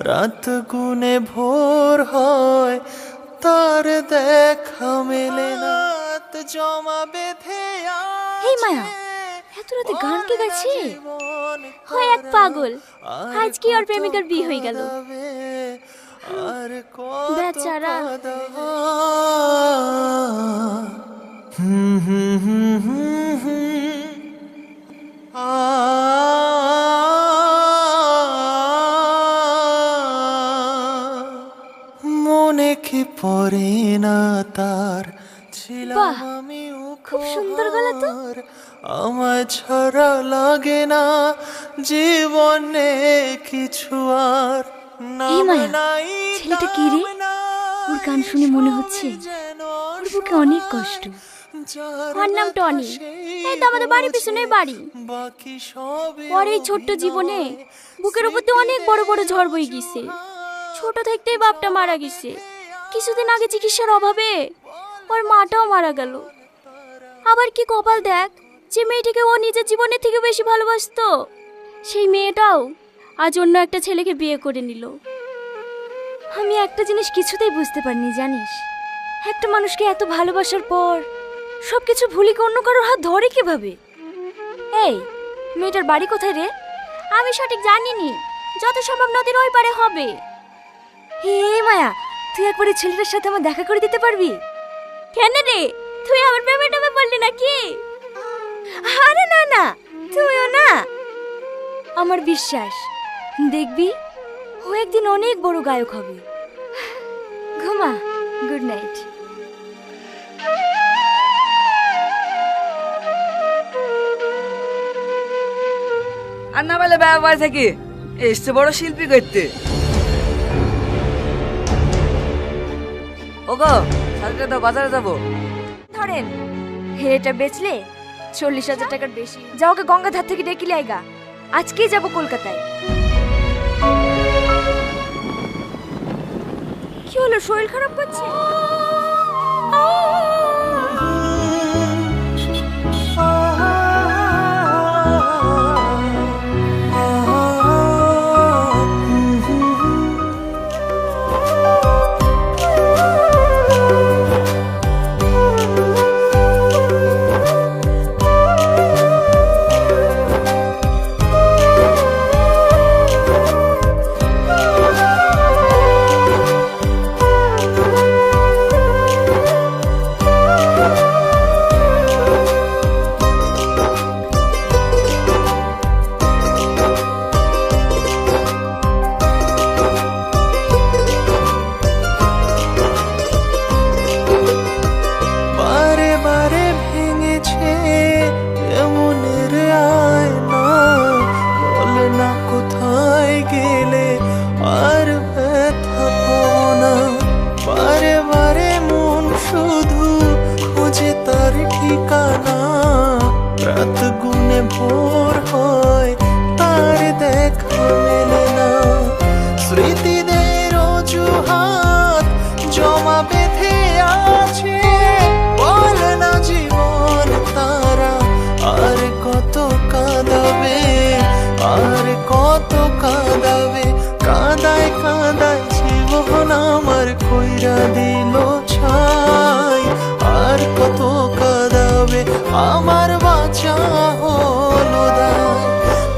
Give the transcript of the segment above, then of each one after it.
রাত গুনে ভোর হয় তার দেখা মেলে না রাত জমা বেঁধে হেই মায়া, এত রাতে গান কে গাইছে? হয় এক পাগল। আজ কি ওর প্রেমিকার বিয়ে হয়ে গেল? বেচারা। হুম হুম হুম হুম। তার ছিলাম আমি খুব সুন্দর গলা তো। উপহার। আমায় ছাড়া লাগে না জীবনে কিছু আর। নাই, ছেলেটা কি রে? ওর গান শুনে মনে হচ্ছে ওর বুকে অনেক কষ্ট। ওর নাম টনি এই তো আমাদের বাড়ির পিছনে বাড়ি। ওর এই ছোট্ট জীবনে বুকের উপর দিয়ে অনেক বড় বড় ঝড় বয়ে গেছে ছোট থাকতেই বাপটা মারা গেছে। কিছুদিন আগে চিকিৎসার অভাবে ওর মাটাও মারা গেল। আবার কি কপাল দেখ, যে মেয়েটিকে ও নিজের জীবনের থেকে বেশি ভালোবাসতো, সেই মেয়েটাও আজ অন্য একটা ছেলেকে বিয়ে করে নিল। আমি একটা জিনিস কিছুতেই বুঝতে পারিনি, জানিস? একটা মানুষকে এত ভালোবাসার পর সব কিছু ভুলি অন্য কারোর হাত ধরে কীভাবে? এই, মেয়েটার বাড়ি কোথায় রে? আমি সঠিক জানিনি, যত সম্ভব নদীর ওই পারে হবে। হে মায়া তুই একবার এই ছেলেটার সাথে আমার দেখা করে দিতে পারবি? কেন রে? তুই আমার প্রেমে টেমে বললি নাকি? আরে না না তুইও না। আমার বিশ্বাস দেখবি ও একদিন অনেক বড় গায়ক হবে। ঘুমা গুড নাইট আর না বলে ব্যাপার থেকে এসছে বড় শিল্পী করতে। ওগো সাথে তো বাজারে যাব। ধরেন এটা বেচলে চল্লিশ হাজার টাকার বেশি। যা ওকে গঙ্গাধার থেকে ডেকে আইগা আজকেই যাব কলকাতায়। কি হলো শরীর খারাপ করছে? কইরা দিল ছাই, আর কত কাদাবে? আমার বাঁচা হলো দায়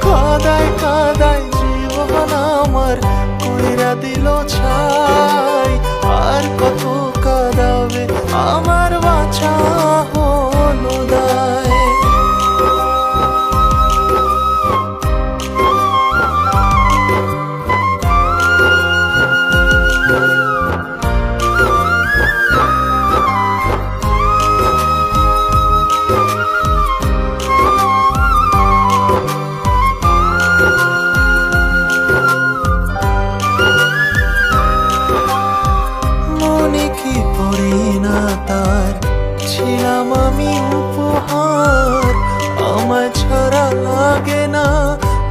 কাদায় কাদায় জীবন আমার কইরা দিল ছাই, আর কত কাদাবে? আমার বাঁচা আমি উপহার, আমার ছাড়া লাগে না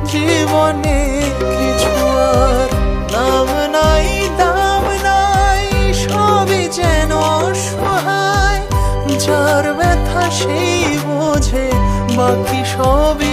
জীবনে কিছু আর। নাম নাই, দাম নাই, সবই যেন অসহায়। যার ব্যথা সেই বোঝে, বাকি সবই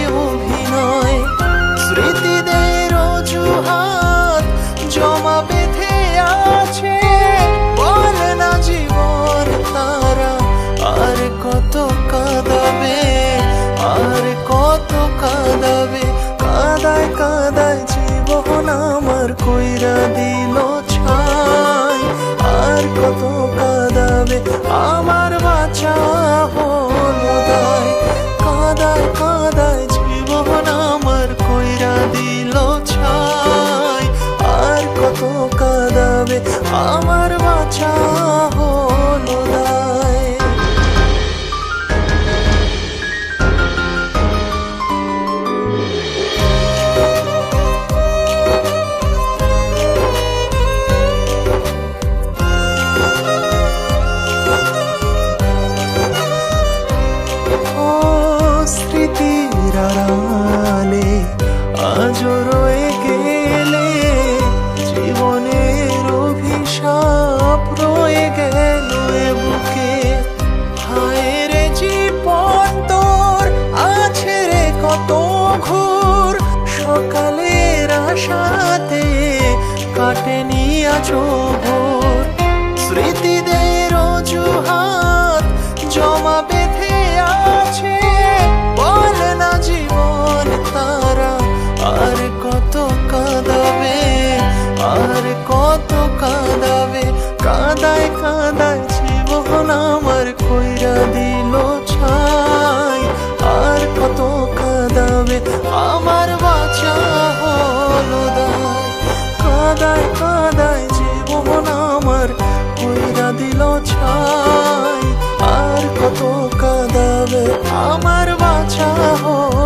কাদাবে ছাই আর কত কাদাবে আমার বাছা হয়।